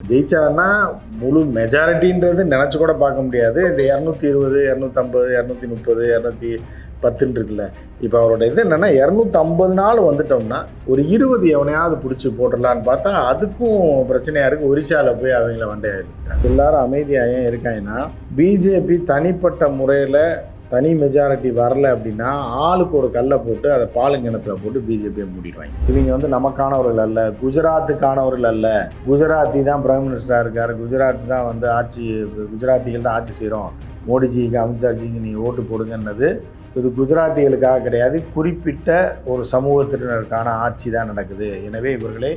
ஜெயிச்சாருன்னா முழு மெஜாரிட்டின்றது நினச்சி கூட பார்க்க முடியாது. இந்த இரநூத்தி இருபது இரநூத்தம்பது இரநூத்தி முப்பது இரநூத்தி பத்துன்னு இருக்குல்ல. இப்போ அவரோட இது என்னென்னா இரநூத்தம்பது நாள் வந்துட்டோம்னா ஒரு இருபது எவனையாவது பிடிச்சி போட்டுடலான்னு பார்த்தா அதுக்கும் பிரச்சனையாக இருக்குது ஒரிசாவில் போய் அவங்கள வண்டையாக எல்லாரும் அமைதியாக ஏன் இருக்காங்கன்னா பிஜேபி தனிப்பட்ட முறையில் தனி மெஜாரிட்டி வரல அப்படின்னா ஆளுக்கு ஒரு கல்லை போட்டு அதை பாலுங்கிணத்தில் போட்டு பிஜேபியை மூடிடுவாங்க. இவங்க வந்து நமக்கானவர்கள் அல்ல குஜராத்துக்கானவர்கள் அல்ல. குஜராத்தி தான் பிரைம் மினிஸ்டராக இருக்கார். குஜராத் தான் வந்து ஆட்சி குஜராத்திகள் தான் ஆட்சி செய்கிறோம் மோடிஜிக்கு அமித்ஷாஜிக்கு நீ ஓட்டு போடுங்கன்னது இது குஜராத்திகளுக்காக கிடையாது. குறிப்பிட்ட ஒரு சமூகத்தினருக்கான ஆட்சி தான் நடக்குது. எனவே இவர்களை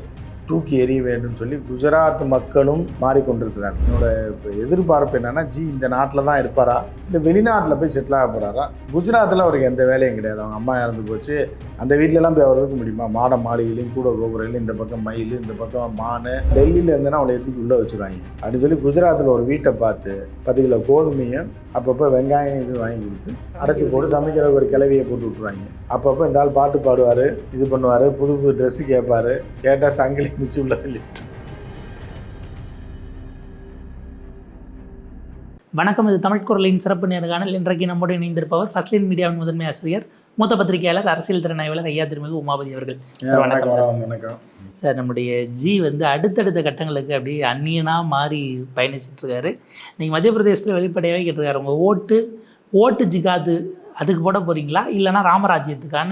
தூக்கி எறிய வேண்டும் சொல்லி குஜராத் மக்களும் மாறிக்கொண்டிருக்கிறார். என்னோட இப்போ எதிர்பார்ப்பு என்னன்னா ஜி இந்த நாட்டில் தான் இருப்பாரா? இல்லை வெளிநாட்டில் போய் செட்டில் ஆக போகிறாரா குஜராத்தில் அவருக்கு எந்த வேலையும் கிடையாது. அவங்க அம்மா இறந்து போச்சு. அந்த வீட்டிலலாம் போய் அவர் இருக்க முடியுமா? மாட மாளிகையிலையும் கூட கோபுரையிலையும் இந்த பக்கம் மயில் இந்த பக்கம் மானு டெல்லியில் இருந்தேன்னா அவளை எதுக்கு உள்ளே வச்சுருவாங்க? அப்படின்னு சொல்லி குஜராத்தில் ஒரு வீட்டை பார்த்து பத்து கிலோ கோதுமையும் அப்பப்போ வெங்காயம் இது வாங்கி கொடுத்து அடைச்சி போட்டு சமைக்கிற ஒரு கிளவியை போட்டு விட்ருவாங்க அப்பப்போ இந்த ஆள் பாட்டு பாடுவார் இது பண்ணுவார் புது புது ட்ரெஸ்ஸு கேட்பாரு கேட்டால் சங்கிலி மிச்சு உள்ள வணக்கம் இது தமிழ் குரலின் சிறப்பு நேர்காணல். இன்றைக்கு நம்முடைய இணைந்திருப்பவர் ஃபர்ஸ்ட்லின் மீடியாவின் முதன்மை ஆசிரியர் மூத்த பத்திரிகையாளர் அரசியல் திறனாய்வாளர் ஐயா திருமிகு உமாபதி அவர்கள். வணக்கம் சார். நம்முடைய ஜி வந்து அடுத்தடுத்த கட்டங்களுக்கு அப்படியே அந்நியனாக மாறி பயணிச்சிட்டு இருக்காரு. நீங்கள் மத்திய பிரதேசத்தில் வெளிப்படையாகவே கேட்டிருக்காரு உங்கள் ஓட்டு ஓட்டு ஜிகாது அதுக்கு போட போகிறீங்களா இல்லைனா ராமராஜ்யத்துக்கான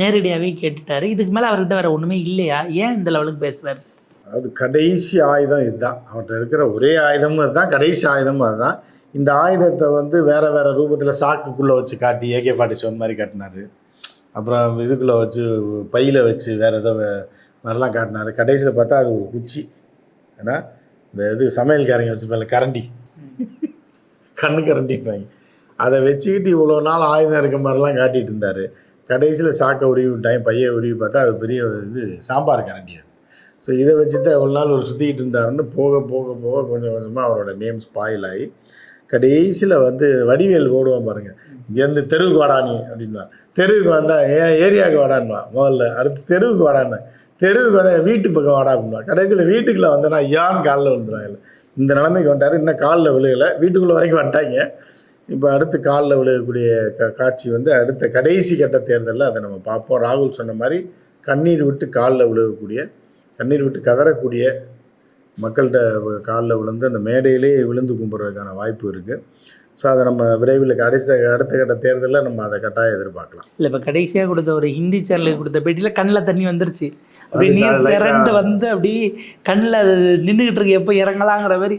நேரடியாகவே கேட்டுட்டாரு. இதுக்கு மேலே அவர்கிட்ட வேறு ஒன்றுமே இல்லையா? ஏன் இந்த லெவலுக்கு பேசுகிறாரு சார் அதாவது கடைசி ஆயுதம் இதுதான். அவர்கிட்ட இருக்கிற ஒரே ஆயுதமும் அதுதான். கடைசி ஆயுதமும் அதுதான். இந்த ஆயுதத்தை வந்து வேற வேற ரூபத்தில் சாக்குக்குள்ளே வச்சு காட்டி ஏகே ஃபார்ட்டி செவன் மாதிரி காட்டினாரு. அப்புறம் இதுக்குள்ளே வச்சு பையில் வச்சு வேற ஏதோ மாதிரிலாம் காட்டினாரு. கடைசியில் பார்த்தா அது ஒரு குச்சி. ஏன்னா இந்த இது சமையல்காரங்க வச்சுருப்பாங்க கரண்டி. கண்ணு கரண்டிப்பாங்க அதை வச்சுக்கிட்டு இவ்வளோ நாள் ஆயுதம் இருக்க மாதிரிலாம் காட்டிட்டு இருந்தார். கடைசியில் சாக்கை உருவி விட்டாங்க பையை உருவி பார்த்தா அது பெரிய ஒரு இது சாம்பார் கரண்டி அது. ஸோ இதை வச்சு தான் எவ்வளோ நாள் ஒரு சுற்றிக்கிட்டு இருந்தாருன்னு போக போக போக கொஞ்சம் கொஞ்சமாக அவரோட நேம் ஸ்பாயில் ஆகி கடைசியில் வந்து வடிவேல் ஓடுவான் பாருங்கள் இங்கேருந்து தெருவுக்கு வாடா நீ அப்படின்வா தெருவுக்கு வந்தால் ஏன் ஏரியாவுக்கு வாடான்வா முதல்ல. அடுத்து தெருவுக்கு வாடான்னு. தெருவுக்கு வந்தால் வீட்டு பக்கம் வாடா கடைசியில் வீட்டுக்குள்ளே வந்தேன்னா யான் காலில் விழுந்துருவாங்க இந்த நிலைமைக்கு வந்துட்டார். இன்னும் காலில் விழுகலை. வீட்டுக்குள்ளே வரைக்கும் வந்துட்டாங்க. இப்போ அடுத்து காலில் விழுகக்கூடிய க காட்சி வந்து அடுத்த கடைசி கட்ட தேர்தலில் அதை நம்ம பார்ப்போம். ராகுல் சொன்ன மாதிரி கண்ணீர் விட்டு காலில் விழுகக்கூடிய கண்ணீர் விட்டு கதறக்கூடிய மக்கள்கிட்ட காலில் விழுந்து அந்த மேடையிலே விழுந்து கும்பிட்றதுக்கான வாய்ப்பு இருக்குது ஸோ அதை நம்ம விரைவில் கடைசி அடுத்த கட்ட தேர்தலில் நம்ம அதை கட்டாயம் எதிர்பார்க்கலாம். இல்லை இப்போ கடைசியாக கொடுத்த ஒரு ஹிந்தி சேனலுக்கு கொடுத்த பேட்டியில் கண்ணில் தண்ணி வந்துருச்சு. அப்படி நீர் திரண்டு வந்து அப்படி கண்ணில் அது நின்றுக்கிட்டு இருக்கு எப்போ இறங்கலாங்கிற மாதிரி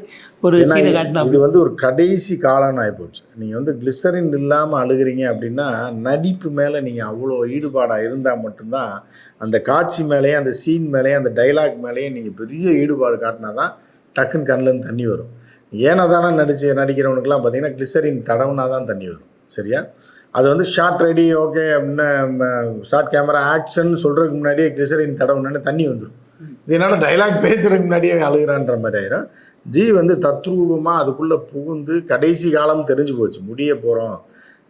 ஒரு சீனை காட்டினா இது வந்து ஒரு கடைசி காலம்னு ஆகிப்போச்சு நீங்கள் வந்து கிளிசரின் இல்லாமல் அழுகிறீங்க அப்படின்னா நடிப்பு மேலே நீங்கள் அவ்வளோ ஈடுபாடாக இருந்தால் மட்டும்தான் அந்த காட்சி மேலேயும் அந்த சீன் மேலேயும் அந்த டைலாக் மேலேயும் நீங்கள் பெரிய ஈடுபாடு காட்டினா தான் டக்குன்னு கண்ணிலேருந்து தண்ணி வரும். ஏன்னா தானே நடிச்சு நடிக்கிறவனுக்குலாம் பார்த்தீங்கன்னா கிளிசரின் தடவுனா தான் தண்ணி வரும். சரியா? அது வந்து ஷார்ட் ரெடி ஓகே அப்படின்னு ஷார்ட் கேமரா ஆக்ஷன் சொல்கிறதுக்கு முன்னாடியே கிளிசரின் தடவுனோடனே தண்ணி வந்துடும் இதனால் டைலாக் பேசுறதுக்கு முன்னாடியே அழுகிறான்ற மாதிரி ஆயிரும். ஜி வந்து தத்ரூபமாக அதுக்குள்ளே புகுந்து கடைசி காலம் தெரிஞ்சு போச்சு. முடிய போகிறோம்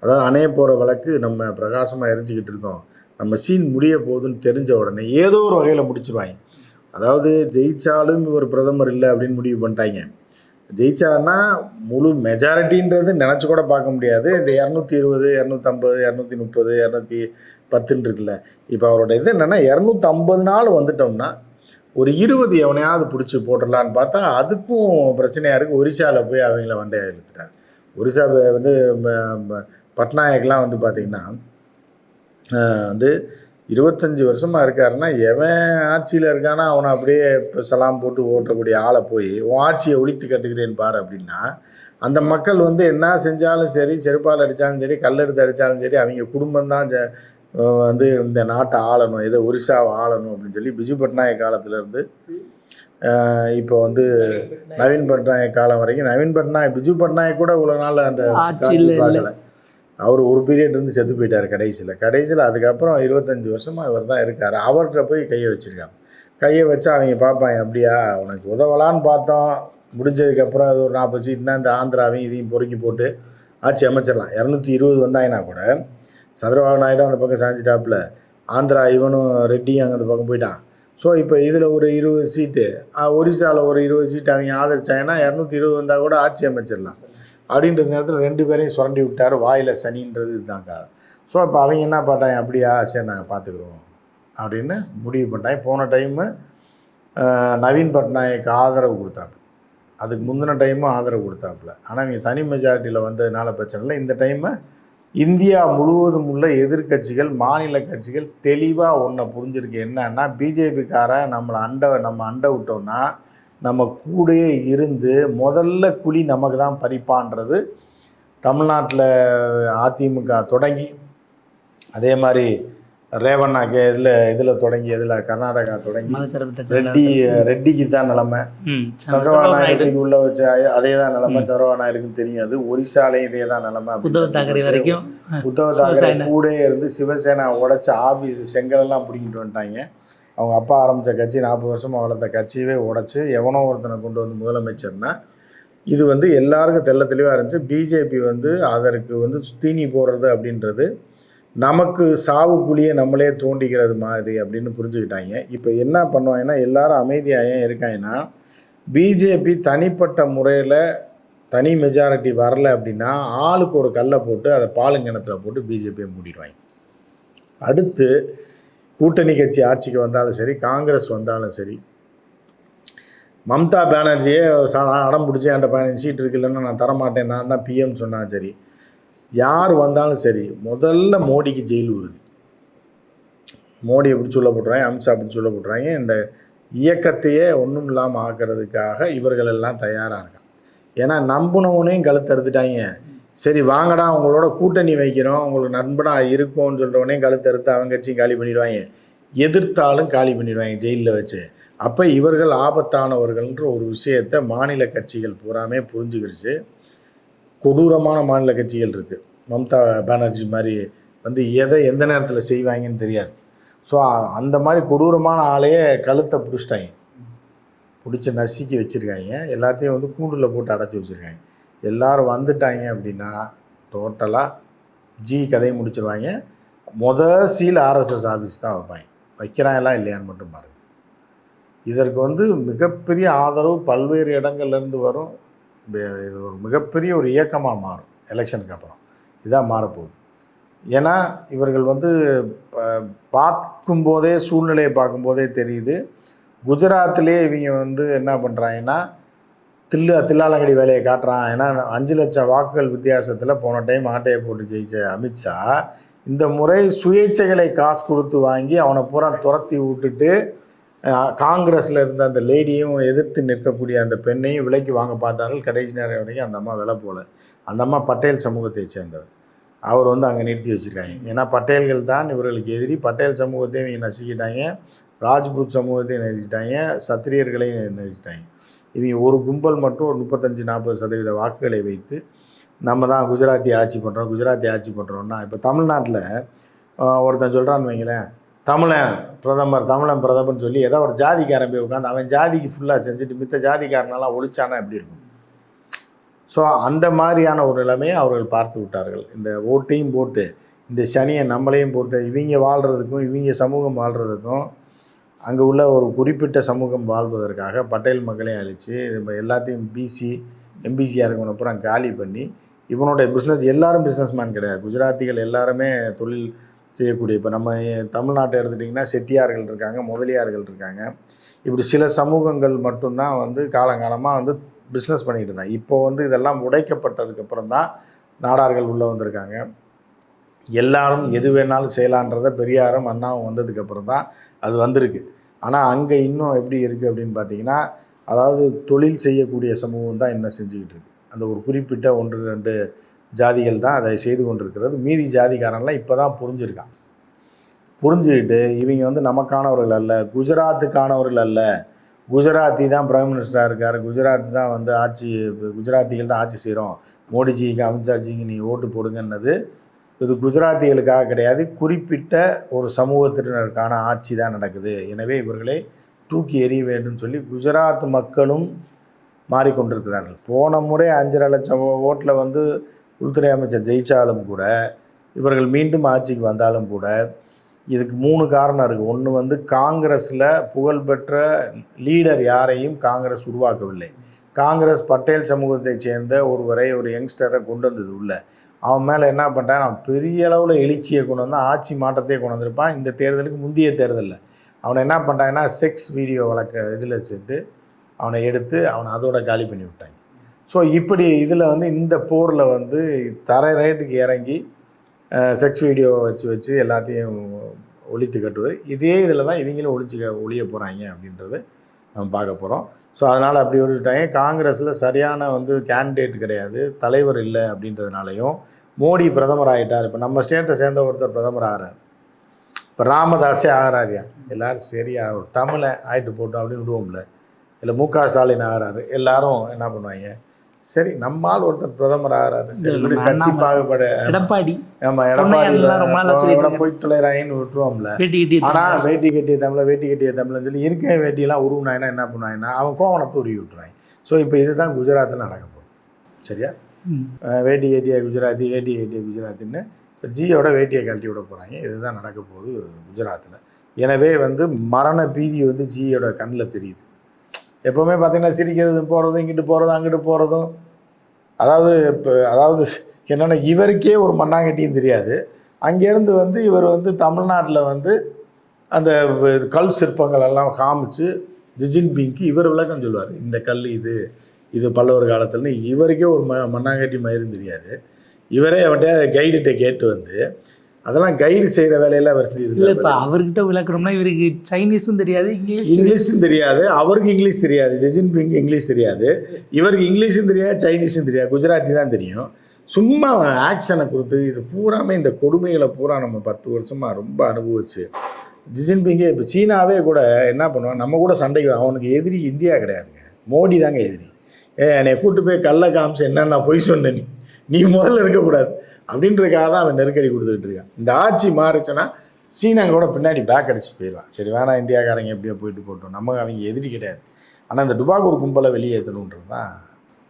அதாவது அணைய போகிற வழக்கு நம்ம பிரகாசமாக எரிஞ்சுக்கிட்டு இருக்கோம். நம்ம சீன் முடிய போகுதுன்னு தெரிஞ்ச உடனே ஏதோ ஒரு வகையில் முடிச்சிருவாங்க. அதாவது ஜெயிச்சாலும் இவர் பிரதமர் இல்லை அப்படின்னு முடிவு பண்ணிட்டாங்க. ஜெயிச்சாருன்னா முழு மெஜாரிட்டின்றது நினச்சி கூட பார்க்க முடியாது. இந்த இரநூத்தி இருபது இரநூத்தம்பது இரநூத்தி முப்பது இரநூத்தி பத்துன்னு இருக்குல்ல. இப்போ அவரோட இது என்னென்னா இரநூத்தம்பது நாள் வந்துட்டோம்னா ஒரு இருபது எவனையாவது பிடிச்சி போட்டுடலான்னு பார்த்தா அதுக்கும் பிரச்சனையாக இருக்குது ஒரிசாவில் போய் அவங்கள வண்டையாக இழுத்துட்டாங்க. ஒரிசா வந்து பட்நாயக்லாம் வந்து பார்த்திங்கன்னா வந்து இருபத்தஞ்சி வருஷமாக இருக்காருன்னா எவன் ஆட்சியில் இருக்கானா அவனை அப்படியே இப்போ சலாம் போட்டு ஓட்டக்கூடிய ஆளை போய் உன் ஆட்சியை ஒழித்து கட்டுகிறேன் பாரு அப்படின்னா அந்த மக்கள் வந்து என்ன செஞ்சாலும் சரி செருப்பால் அடித்தாலும் சரி கல்லெடுத்து அடித்தாலும் சரி அவங்க குடும்பம் தான் வந்து இந்த நாட்டை ஆளணும் ஏதோ ஒரிசாவை ஆளணும் அப்படின்னு சொல்லி பிஜு பட்நாயக் காலத்துலேருந்து இப்போ வந்து நவீன் பட்நாயக் காலம் வரைக்கும் நவீன் பட்நாயக் பிஜு பட்நாயக் கூட இவ்வளோ நாள் அந்த. பார்க்கல அவர் ஒரு பீரியட் இருந்து செத்து போயிட்டார் கடைசியில். கடைசியில் அதுக்கப்புறம் இருபத்தஞ்சி வருஷமாக இவர் தான் இருக்கார். அவர்கிட்ட போய் கையை வச்சுருக்காங்க கையை வச்சு அவங்க பார்ப்பாங்க அப்படியா உனக்கு உதவலான்னு பார்த்தோம். முடிஞ்சதுக்கப்புறம் அது ஒரு நாற்பது சீட்னா இந்த ஆந்திராவையும் இதையும் பொறுக்கி போட்டு ஆட்சி அமைச்சிடலாம். இரநூத்தி இருபது வந்தாங்கன்னா கூட சந்திரபாபு நாயுடு அந்த பக்கம் சாஞ்சிட்டாப்புல. ஆந்திரா இவனும் ரெட்டியும் அங்கே அந்த பக்கம் போயிட்டான். ஸோ இப்போ இதில் ஒரு இருபது சீட்டு ஒரிசாவில் ஒரு இருபது சீட்டு அவங்க ஆதரிச்சாங்கன்னா இரநூத்தி இருபது வந்தால் கூட ஆட்சி அமைச்சிடலாம். அப்படின்ற நேரத்தில் ரெண்டு பேரையும் சுரண்டி விட்டார். வாயில் சனின்றது இதுதான் காரணம். ஸோ இப்போ அவங்க என்ன பண்ணாங்க அப்படியா சரி நாங்கள் பார்த்துக்குறோம் அப்படின்னு முடிவு பண்ணிட்டாங்க. போன டைமு நவீன் பட்நாயக் ஆதரவு கொடுத்தாங்க அதுக்கு முந்தின டைமும் ஆதரவு கொடுத்தாப்புல. ஆனால் இங்கே தனி மெஜாரிட்டியில் வந்ததுனால பிரச்சனை இல்லை. இந்த டைமு இந்தியா முழுவதும் உள்ள எதிர்க்கட்சிகள் மாநில கட்சிகள் தெளிவாக ஒன்றை புரிஞ்சிருக்கு. என்னன்னா பிஜேபிக்காரன் நம்மளை அண்டை நம்ம அண்டை விட்டோம்னா நம்ம கூடயே இருந்து முதல்ல குழி நமக்கு தான் பறிப்பான்றது. தமிழ்நாட்டில் அதிமுக தொடங்கி அதே மாதிரி ரேவண்ணா கே இதில் இதில் தொடங்கி இதில் கர்நாடகா தொடங்கி ரெட்டி ரெட்டிக்கு தான் நிலமை. சந்திரபாபு சந்திரபாபு நாயுடு நாயுடுக்கு உள்ள வச்ச அதே தான் நிலைமை. சந்திரபாபு நாயுடுக்கும் தெரியாது. ஒரிசாலையும் இதே தான் நிலைமை உத்தவ் தாக்கரே வரைக்கும். உத்தவ தாக்கரே. கூடயே இருந்து சிவசேனா உடைச்ச ஆபீஸ் செங்கலெல்லாம் பிடிங்கிட்டு வந்துட்டாங்க. அவங்க அப்பா ஆரம்பித்த கட்சி நாற்பது வருஷமாக வளர்த்த கட்சியவே உடச்சி எவனோ ஒருத்தனை கொண்டு வந்து முதலமைச்சர்னா இது வந்து எல்லாருக்கும் தெள்ள தெளிவாக இருந்துச்சு. பிஜேபி வந்து அதற்கு வந்து தீனி போடுறது அப்படின்றது நமக்கு சாவு குழியை நம்மளே தோண்டிக்கிறது மாதிரி அப்படின்னு புரிஞ்சுக்கிட்டாங்க. இப்போ என்ன பண்ணுவாங்கன்னா எல்லாரும் அமைதியாக ஏன் இருக்காங்கன்னா பிஜேபி தனிப்பட்ட முறையில் தனி மெஜாரிட்டி வரல அப்படின்னா ஆளுக்கு ஒரு கல்லை போட்டு அதை பாலுங்கிணத்தில் போட்டு பிஜேபியை மூடிடுவாங்க. அடுத்து கூட்டணி கட்சி ஆட்சிக்கு வந்தாலும் சரி காங்கிரஸ் வந்தாலும் சரி மம்தா பானர்ஜியே அடம் பிடிச்சி என்கிட்ட பதினஞ்சு சீட் இருக்குல்லன்னா நான் தரமாட்டேன். நான் தான் பிஎம் சொன்னாலும் சரி. யார் வந்தாலும் சரி முதல்ல மோடிக்கு ஜெயில் வருது மோடியை பிடிச்சி உள்ள போட்டுறாங்க அமித்ஷா பிடிச்சி உள்ள போட்டுறாங்க. இந்த இயக்கத்தையே ஒன்றும் இல்லாமல் ஆக்கிறதுக்காக இவர்கள் எல்லாம் தயாராக இருக்காங்க. ஏன்னா நம்புனவனையும் கழுத்து எடுத்துட்டாங்க சரி வாங்கடா உங்களோட கூட்டணி வைக்கிறோம். உங்களுக்கு நண்பனாக இருக்கோம்னு சொல்கிறவனே கழுத்தறுத்து அவங்க கட்சியும் காலி பண்ணிடுவாங்க. எதிர்த்தாலும் காலி பண்ணிடுவாங்க ஜெயிலில் வச்சு. அப்போ இவர்கள் ஆபத்தானவர்கள்ன்ற ஒரு விஷயத்தை மாநில கட்சிகள் பூராமே புரிஞ்சுக்கிடுச்சு. கொடூரமான மாநில கட்சிகள் இருக்குது மம்தா பானர்ஜி மாதிரி வந்து எதை எந்த நேரத்தில் செய்வாங்கன்னு தெரியாது. ஸோ அந்த மாதிரி கொடூரமான ஆளையே கழுத்தை பிடிச்சிட்டாங்க. பிடிச்சி நசுக்கி வச்சுருக்காங்க. எல்லாத்தையும் வந்து கூண்டில் போட்டு அடைச்சி வச்சுருக்காங்க. எல்லாரும் வந்துட்டாங்க அப்படின்னா டோட்டலாக ஜி கதையை முடிச்சிருவாங்க. மொத சீல் ஆர்எஸ்எஸ் ஆஃபீஸ் தான் வைப்பாங்க. வைக்கிறாங்களா இல்லையான்னு மட்டும் பாருங்கள் இதற்கு வந்து மிகப்பெரிய ஆதரவு பல்வேறு இடங்கள்லேருந்து வரும். இது ஒரு மிகப்பெரிய ஒரு இயக்கமாக மாறும். எலெக்ஷனுக்கு அப்புறம். இதான் மாறப்போகுது. ஏன்னா இவர்கள் வந்து ப- பார்க்கும்போதே சூழ்நிலையை பார்க்கும்போதே தெரியுது. குஜராத்திலே இவங்க வந்து என்ன பண்ணுறாங்கன்னா தில்லு தில்லாலங்கடி வேலையை காட்டுறான். ஏன்னா அஞ்சு லட்சம் வாக்குகள் வித்தியாசத்தில் போன டைம் ஆட்டையை போட்டு ஜெயிச்ச அமித்ஷா இந்த முறை சுயேட்சைகளை காசு கொடுத்து வாங்கி அவனை பூரா துரத்தி விட்டுட்டு காங்கிரஸில் இருந்த அந்த லேடியும் எதிர்த்து நிற்கக்கூடிய அந்த பெண்ணையும் விலைக்கு வாங்க பார்த்தார்கள். கடைசி நேரம் வரைக்கும் அந்த அம்மா விலை போல. அந்த அம்மா பட்டேல் சமூகத்தை சேர்ந்தவர். அவர் வந்து அங்கே நிறுத்தி வச்சுருக்காங்க. ஏன்னா பட்டேல்கள் தான் இவர்களுக்கு எதிரி. பட்டேல் சமூகத்தையும் நசுக்கிட்டாங்க. ராஜ்பூத் சமூகத்தையும் நெரிச்சிட்டாங்க சத்திரியர்களையும் நெரிச்சிட்டாங்க இவங்க ஒரு கும்பல் மட்டும் ஒரு முப்பத்தஞ்சு நாற்பது சதவீத வாக்குகளை வைத்து நம்ம தான் குஜராத்தி ஆட்சி பண்ணுறோம் குஜராத்தி ஆட்சி பண்ணுறோம்னா இப்போ தமிழ்நாட்டில் ஒருத்தன் சொல்கிறான்னு வைங்களேன் தமிழன் பிரதமர் தமிழன் பிரதமர்னு சொல்லி ஏதோ ஒரு ஜாதிக்காரன் போய் உட்காந்து அவன் ஜாதிக்கு ஃபுல்லாக செஞ்சுட்டு மித்த ஜாதிக்காரனெல்லாம் ஒழிச்சானா எப்படி இருக்கும். ஸோ அந்த மாதிரியான ஒரு நிலைமையை அவர்கள் பார்த்து விட்டார்கள். இந்த ஓட்டையும் போட்டு இந்த சனியை நம்மளையும் போட்டு இவங்க வாழ்கிறதுக்கும் இவங்க சமூகம் வாழ்கிறதுக்கும் அங்கே உள்ள ஒரு குறிப்பிட்ட சமூகம் வாழ்வதற்காக பட்டேல் மக்களை அழித்து இது எல்லாத்தையும் பிசி எம்பிசியாக இருக்கவனை பூரா காலி பண்ணி இவனுடைய பிஸ்னஸ் எல்லாரும் பிஸ்னஸ் மேன் கிடையாது. குஜராத்திகள் எல்லாருமே தொழில் செய்யக்கூடிய இப்போ நம்ம தமிழ்நாட்டை எடுத்துட்டிங்கன்னா செட்டியார்கள் இருக்காங்க முதலியார்கள் இருக்காங்க. இப்படி சில சமூகங்கள் மட்டும்தான் வந்து காலங்காலமாக வந்து பிஸ்னஸ் பண்ணிக்கிட்டு இருந்தாங்க. இப்போ வந்து இதெல்லாம் உடைக்கப்பட்டதுக்கப்புறம் தான் நாடார்கள் உள்ளே வந்திருக்காங்க. எல்லாரும் எது வேணாலும் செய்யலான்றத பெரியாரும் அண்ணாவும் வந்ததுக்கப்புறம் தான் அது வந்திருக்கு. ஆனால் அங்கே இன்னும் எப்படி இருக்குது அப்படின்னு பார்த்தீங்கன்னா அதாவது தொழில் செய்யக்கூடிய சமூகம் தான் இன்னும் செஞ்சுக்கிட்டு இருக்கு. அந்த ஒரு குறிப்பிட்ட ஒன்று ரெண்டு ஜாதிகள் தான் அதை செய்து கொண்டிருக்கிறது. மீதி ஜாதிக்காரன்லாம் இப்போ தான் புரிஞ்சிருக்கான். புரிஞ்சுக்கிட்டு இவங்க வந்து நமக்கானவர்கள் அல்ல குஜராத்துக்கானவர்கள் அல்ல. குஜராத்தி தான் பிரைம் மினிஸ்டராக இருக்கார். குஜராத் தான் வந்து ஆட்சி குஜராத்திகள் தான் ஆட்சி செய்கிறோம் மோடிஜிக்கு அமித்ஷாஜிக்கு நீ ஓட்டு போடுங்கன்னது இது குஜராத்திகளுக்காக கிடையாது. குறிப்பிட்ட ஒரு சமூகத்தினருக்கான ஆட்சி தான் நடக்குது. எனவே இவர்களை தூக்கி எறிய வேண்டும் சொல்லி குஜராத் மக்களும் மாறிக்கொண்டிருக்கிறார்கள். போன முறை அஞ்சரை லட்சம் ஓட்டில் வந்து உள்துறை அமைச்சர் ஜெயித்தாலும் கூட இவர்கள் மீண்டும் ஆட்சிக்கு வந்தாலும் கூட இதுக்கு மூணு காரணம் இருக்குது ஒன்று வந்து காங்கிரஸில் புகழ்பெற்ற லீடர் யாரையும் காங்கிரஸ் உருவாக்கவில்லை. காங்கிரஸ் பட்டேல் சமூகத்தைச் சேர்ந்த ஒருவரை ஒரு யங்ஸ்டரை கொண்டு வந்தது உள்ள. அவன் மேலே என்ன பண்ணிட்டான் நான் பெரிய அளவில் எழுச்சியை கொண்டு வந்தால் ஆட்சி மாற்றத்தையே கொண்டு வந்திருப்பான். இந்த தேர்தலுக்கு முந்தைய தேர்தலில். அவனை என்ன பண்ணிட்டாங்கன்னா செக்ஸ் வீடியோ வழக்க இதில் சேர்த்து அவனை எடுத்து அவனை அதோட காலி பண்ணி விட்டாங்க. ஸோ இப்படி இதில் வந்து இந்த போரில் வந்து தரை ரேட்டுக்கு இறங்கி செக்ஸ் வீடியோ வச்சு வச்சு எல்லாத்தையும் ஒழித்து கட்டுவது. இதே இதில் தான் இவங்களும் ஒழிச்சு க- ஒழிய போகிறாங்க அப்படின்றது நம்ம பார்க்க போகிறோம் ஸோ அதனால் அப்படி விட்டுட்டாங்க. காங்கிரஸில் சரியான வந்து கேண்டிடேட் கிடையாது. தலைவர் இல்லை அப்படின்றதுனாலையும் மோடி பிரதமர் ஆகிட்டார் இப்போ நம்ம ஸ்டேட்டை சேர்ந்த ஒருத்தர் பிரதமர் ஆகிறார் இப்போ ராமதாஸே ஆகிறாரியா எல்லாரும் சரியா ஒரு தமிழை ஆயிட்டு போட்டோம் அப்படின்னு விடுவோம்ல. இல்லை மு க ஸ்டாலின் ஆகிறாரு எல்லாரும் என்ன பண்ணுவாங்க? சரி நம்மால் ஒருத்தர் பிரதமர் ஆகிறாரு. சரி கட்சி. பாகுபாடு எடப்பாடி. ஆமா எடப்பாடி போய் தொலைறாயின்னு விட்டுருவோம்ல. வேட்டி கட்டி ஆனா வேட்டி கட்டிய தமிழ வேட்டி கட்டிய தமிழ்னு சொல்லி இருக்க வேட்டியெல்லாம் உருவினாங்கன்னா என்ன பண்ணுவாங்கன்னா அவன் கோவணத்தை உருவி விட்டுறாங்க ஸோ இப்போ இதுதான் குஜராத்தில் நடக்க போகுது. சரியா? வேட்டி கட்டிய குஜராத்தி வேட்டி கட்டிய குஜராத்தின்னு இப்போ ஜியோட வேட்டியை கழட்டி விட போகிறாங்க இதுதான் நடக்க போகுது குஜராத்தில் எனவே வந்து மரண பீதி வந்து ஜியோட கண்ணில் தெரியுது. எப்போவுமே பார்த்தீங்கன்னா சிரிக்கிறதும் போகிறதும் இங்கிட்டு போகிறதும் அங்கிட்டு போகிறதும் அதாவது இப்போ அதாவது என்னென்னா இவருக்கே ஒரு மண்ணாங்கட்டியும் தெரியாது. அங்கேருந்து வந்து இவர் வந்து தமிழ்நாட்டில் வந்து அந்த கல் சிற்பங்கள் எல்லாம் காமிச்சு ஜிஜின் பிங்க்கு இவர் விளக்கம் சொல்லுவார். இந்த கல் இது இது பல்லவர் காலத்துலன்னு. இவருக்கே ஒரு ம மண்ணாங்கட்டி மயிரும் தெரியாது. இவரே அவன்கிட்ட கைடுகிட்ட கேட்டு வந்து அதெல்லாம் கைடு செய்கிற வேலையெல்லாம் அவர் இல்ல செஞ்சுருக்காரு இப்ப அவர்கிட்ட விளக்கணும்னா இவருக்கு சைனீஸும் தெரியாது இங்கிலீஷ் இங்கிலீஷும் தெரியாது அவருக்கு இங்கிலீஷ் தெரியாது ஜெஜின் பிங் இங்கிலீஷ் தெரியாது. இவருக்கு இங்கிலீஷும் தெரியாது சைனீஸும் தெரியாது குஜராத்தி தான் தெரியும். சும்மா ஆக்ஷனை கொடுத்து இது பூராமே இந்த கொடுமைகளை பூரா நம்ம பத்து வருஷமாக ரொம்ப அனுபவிச்சு. ஜிஜின் பிங்கே இப்போ சீனாவே கூட என்ன பண்ணுவான் நம்ம கூட சண்டைக்கு அவனுக்கு எதிரி இந்தியா கிடையாதுங்க. மோடி தாங்க எதிரி. ஏ என்னை கூட்டு போய் கல்ல காமிச்சு என்னென்ன பொய் சொன்ன நீ? நீ முதல்ல இருக்கக்கூடாது. அப்படின்றதுக்காக தான் அவன் நெருக்கடி கொடுத்துக்கிட்டு இருக்கான். இந்த ஆட்சி மாறுச்சுன்னா சீனா கூட பின்னாடி பேக் அடிச்சு போயிடுவான். சரி வேணாம் இந்தியாக்காரங்க எப்படியோ போயிட்டு போட்டோம். நம்ம அவங்க எதிரி கிடையாது. ஆனால் இந்த டுபாகூர் கும்பலை வெளியேற்றணுன்றது தான்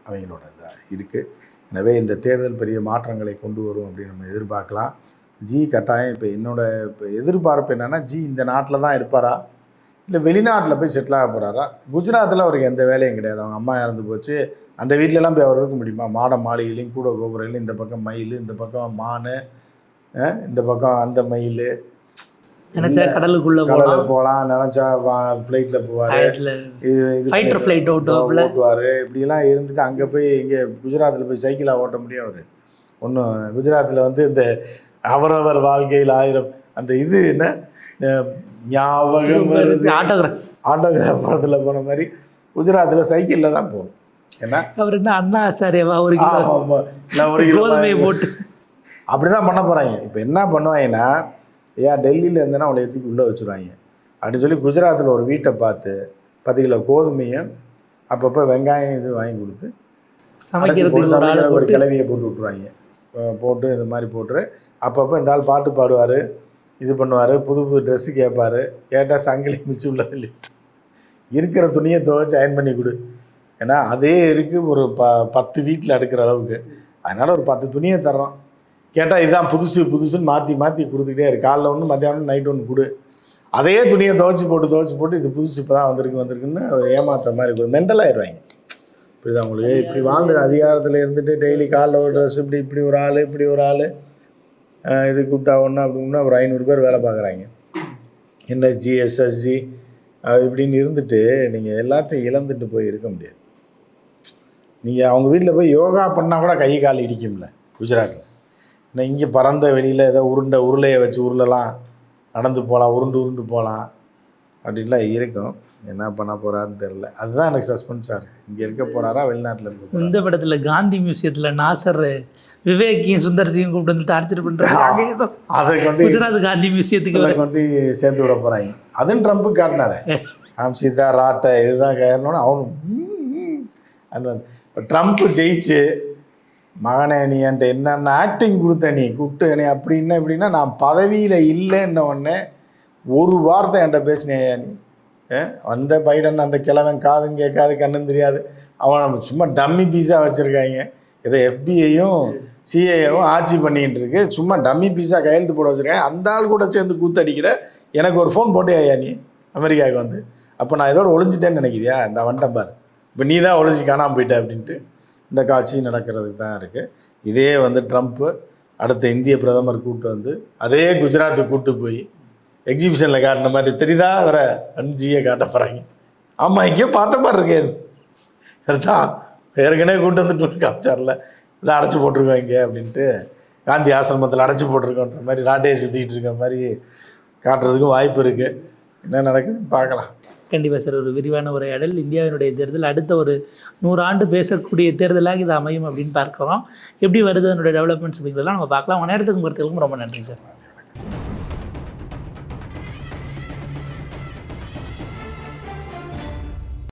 அவங்களோட இதாக இருக்குது எனவே இந்த தேர்தல் பெரிய மாற்றங்களை கொண்டு வரும் அப்படின்னு நம்ம எதிர்பார்க்கலாம். ஜி கட்டாயம் இப்போ என்னோட இப்போ எதிர்பார்ப்பு என்னென்னா ஜி இந்த நாட்டில் தான் இருப்பாரா? இல்லை வெளிநாட்டில் போய் செட்டில் ஆக போகிறாரா குஜராத்தில் அவருக்கு எந்த வேலையும் கிடையாது. அவங்க அம்மா இறந்து போச்சு. அந்த வீட்டிலலாம் போய் அவர் இருக்க முடியுமா? மாட மாளிகையிலையும் கூட கோபுரையிலையும் இந்த பக்கம் மயில் இந்த பக்கம் மான் இந்த பக்கம் அந்த மயில். நினைச்சா கடலுக்குள்ள கடலில் போகலாம் நினச்சா வா ஃப்ளைட்டில் போவார். இது ஃபைட்டர் ஃபிளைட் ஓட்டுவார். இப்படிலாம் இருந்துட்டு அங்கே போய் இங்கே குஜராத்தில் போய் சைக்கிளாக ஓட்ட முடியும் அவர். ஒன்றும் குஜராத்தில் வந்து இந்த அவரவர் வாழ்க்கையில் ஆயிரம். அந்த இது என்ன? ஞாபகம் வருது. ஆட்டோகிராஃப். ஆட்டோகிராஃப் படத்தில் போன மாதிரி குஜராத்தில் சைக்கிளில் தான் போகணும் ஏன்னா அவர் என்ன அண்ணா சாரேவா? ஒரு. நான் ஒரு கோதுமையை போட்டு. அப்படி தான் பண்ண போகிறாங்க இப்போ என்ன பண்ணுவாங்கன்னா ஏன் டெல்லியில் இருந்தேன்னா அவளை தூக்கி உள்ளே வச்சுருவாங்க? அப்படின்னு சொல்லி குஜராத்தில் ஒரு வீட்டை பார்த்து பத்து கிலோ கோதுமையும் அப்பப்போ வெங்காயம் இது வாங்கி கொடுத்து சமைக்கிற ஒரு கிளவியை போட்டு விட்ருவாங்க போட்டு இந்த மாதிரி போட்டு அப்பப்போ இந்த ஆள் பாட்டு பாடுவார் இது பண்ணுவார் புது புது ட்ரெஸ்ஸு கேட்பார் கேட்டால் சங்கிலி மிச்சு உள்ளது இருக்கிற துணியை துவைச்சு அயன் பண்ணி கொடு. ஏன்னா அதே இருக்குது ஒரு ப பத்து வீட்டில் அடுக்கிற அளவுக்கு. அதனால் ஒரு பத்து துணியை தர்றோம். கேட்டால் இதுதான் புதுசு புதுசுன்னு மாற்றி மாற்றி கொடுத்துக்கிட்டே இருக்கு. காலைல ஒன்று மத்தியானம் நைட் ஒன்று கொடு. அதே துணியை துவைச்சி போட்டு துவைச்சி போட்டு இது புதுசு இப்போ தான் வந்திருக்கு வந்திருக்குன்னு ஏமாத்துற மாதிரி இருக்கும் மெண்டல் ஆயிடுவாங்க. புரியுதா உங்களுக்கு? இப்படி வாழ்ந்துட்டு அதிகாரத்தில் இருந்துட்டு டெய்லி காலைல ஒரு ட்ரெஸ் இப்படி இப்படி ஒரு ஆள் இப்படி ஒரு ஆள். இது கூப்பிட்டா ஒன்று அப்படின்னா ஒரு ஐநூறு பேர் வேலை பார்க்குறாங்க. என்எஸ்ஜி எஸ்எஸ்ஜி இப்படின்னு இருந்துட்டு நீங்கள் எல்லாத்தையும் இழந்துட்டு போய் இருக்க முடியாது. நீங்கள் அவங்க வீட்டில் போய் யோகா பண்ணால் கூட கை கால் இடிக்கும்ல குஜராத்தில் நான் இங்கே பறந்த வெளியில் ஏதோ உருண்டை உருளையை வச்சு உருளலாம் நடந்து போகலாம் உருண்டு உருண்டு போகலாம் அப்படின்லாம் இருக்கும். என்ன பண்ண போகிறாருன்னு தெரில அதுதான் எனக்கு சஸ்பென்ஸாக இருக்குது இங்கே இருக்க போகிறாரா வெளிநாட்டில் இருக்க இந்த படத்துல காந்தி மியூசியத்துல நாசர் விவேக்கையும் சுந்தர் சிங்கும் கூப்பிட்டு வந்து டார்ச்சர் ஏதோ அதை கொண்டு குஜராத் காந்தி மியூசியத்துக்கு கொண்டு சேர்த்து விட போகிறாங்க அதுவும் ட்ரம்ப்பு காட்டினாரு ஆம் சீதா ராட்டை இதுதான் காரணம்னு அவனு இப்போ ட்ரம்ப்பு ஜெயிச்சு மகனே நீ என்கிட்ட என்னென்ன ஆக்டிங் கொடுத்த நீ கூப்பிட்டு நீ அப்படின்னா எப்படின்னா நான் பதவியில் இல்லைன்ன உடனே ஒரு வார்த்தை என்கிட்ட பேசினேயா நீ? வந்த அந்த பைடன் அந்த கிழவன் காதும் கேட்காது கண்ணும் தெரியாது. அவன் நம்ம சும்மா டம்மி பீஸாக வச்சுருக்காங்க. இதை எஃபிஐயும் சிஏவும் ஆட்சி பண்ணிகிட்டு இருக்கு. சும்மா டம்மி பீஸாக கையெழுத்து போட வச்சுருக்கேன் அந்த ஆள் கூட சேர்ந்து கூத்தடிக்கிற எனக்கு ஒரு ஃபோன் போட்டே ஐயா நீ? அமெரிக்காவுக்கு வந்து. அப்போ நான் இதோட ஒழிஞ்சிட்டேன்னு நினைக்கிறியா? இந்த வண்டம் பாரு. இப்போ நீ தான் ஒழிஞ்சு காணாமல் போயிட்ட அப்படின்ட்டு இந்த காட்சி நடக்கிறதுக்கு தான் இருக்குது இதே வந்து ட்ரம்ப்பு அடுத்த இந்திய பிரதமர் கூப்பிட்டு வந்து அதே குஜராத்தை கூப்பிட்டு போய் எக்ஸிபிஷனில் காட்டின மாதிரி தெரியுதா? வர அஞ்சியை காட்ட போகிறாங்க ஆமாம் எங்கேயோ பார்த்த மாதிரி இருக்கே அதுதான் ஏற்கனவே கூட்டு வந்துட்டு காமிச்சார்ல. இதை அடைச்சி போட்டிருக்கோம் இங்கே அப்படின்ட்டு காந்தி ஆசிரமத்தில் அடைச்சி போட்டிருக்கோன்ற மாதிரி ராட்டையை சுற்றிக்கிட்டு இருக்க மாதிரி காட்டுறதுக்கும் வாய்ப்பு இருக்குது என்ன நடக்குதுன்னு பார்க்கலாம். கண்டிப்பாக சார் ஒரு விரிவான உரையாடல். இந்தியாவினுடைய தேர்தல் அடுத்த ஒரு நூறு ஆண்டு பேசக்கூடிய தேர்தலாக இது அமையும் அப்படின்னு பார்க்குறோம். எப்படி வருது அதனுடைய டெவலப்மெண்ட்ஸ் அப்படிங்கிறதெல்லாம் நம்ம பார்க்கலாம். உங்கள் நேரத்துக்கு பொறுத்தவரைக்கும் ரொம்ப நன்றி சார்.